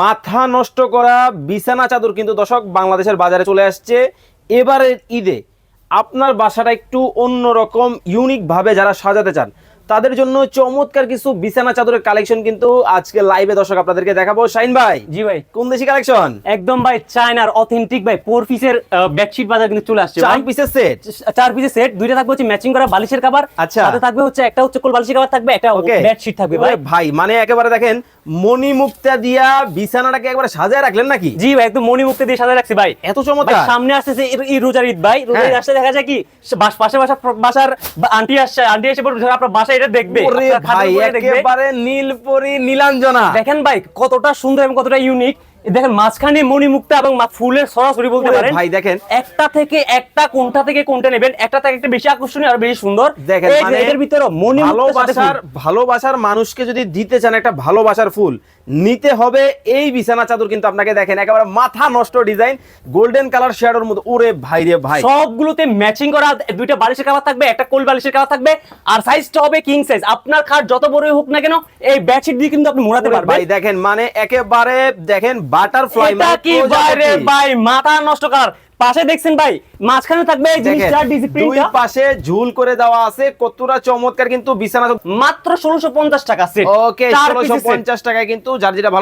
মাথা নষ্ট করা বিছানা চাদর কিন্তু দর্শক বাংলাদেশের বাজারে চলে আসছে। এবারের ঈদে আপনার বাসাটা একটু অন্যরকম ইউনিকভাবে যারা সাজাতে চান। তাদের জন্য চমৎকার কিছু বিছানা চাদরের কালেকশন কিন্তু আজকে লাইভে দর্শক আপনাদেরকে দেখাবো। শাইন ভাই জি ভাই। কোন দেশি কালেকশন একদম ভাই চায়নার অথেন্টিক ভাই ফোর পিসের বেডশিট বাজার কিন্তু চলে আসছে চার পিসের সেট চার পিসের সেট দুইটা থাকবে হচ্ছে ম্যাচিং করা বালিশের কভার আচ্ছা। সাথে থাকবে হচ্ছে একটা হচ্ছে কোল বালিশের কভার থাকবে একটা বেডশিট থাকবে ভাই। ভাই মানে একেবারে দেখেন মণি মুক্তা দিয়া বিছানাটাকে একবারে সাজায় রাখলেন নাকি? জি ভাই একদম মনি মুক্তা দিয়ে সাজা রাখছি ভাই। এত চমৎকার। সামনে আসছে এই রোজার ঈদ ভাই রোজার হ্যাঁ। আসতে দেখা যায় কি বাস- পাশে বাসা বাসার আন্টি আসছে আন্টি এসে আপনার বাসা এটা দেখবে। ভাই একেবারে নীলপরি নীলাঞ্জনা। দেখেন ভাই কতটা সুন্দর এবং কতটা ইউনিক দেখেন মাঝখানে মণিমুক্তা এবং ফুলের সরাসরি বলতে পারেন ভাই দেখেন। একটা থেকে একটা কোনটা থেকে কোনটা নেবেন একটা থেকে একটা বেশি আকর্ষণীয় আর বেশি সুন্দর। দেখেন, মানে এটার ভিতরে ভালোবাসার ভালোবাসার মানুষকে যদি দিতে চান একটা ভালোবাসার ফুল নিতে হবে এই বিছানা চাদর কিন্তু আপনাকে দেখেন একেবারে মাথা নষ্ট ডিজাইন গোল্ডেন কালার শেয়াডোর মধ্যে ওরে ভাই রে ভাই। সবগুলোতে ম্যাচিং করা দুইটা বালিশের কাভার থাকবে একটা কোল বালিশের কাভার থাকবে আর সাইজটা হবে কিং সাইজ আপনার খাট যত বড়ই হোক না কেন এই বেডশিট দিয়ে কিন্তু আপনি মোড়াতে পারবেন। ভাই দেখেন মানে একেবারে দেখেন বাটারফ্লাই এটা কি বাইরে ভাই? মাথা নষ্ট করার পাশে দেখছেন ভাই মাঝখানে থাকবে এই জিনিসটা দুই ডিসিপ্লিনটা পাশে ঝুল করে দেওয়া আছে কতটা চমৎকার কিন্তু বিছানা মাত্র ষোলোশো পঞ্চাশ টাকা সেট ওকে ষোলোশো পঞ্চাশ টাকায় কিন্তু যার যেটা ভালো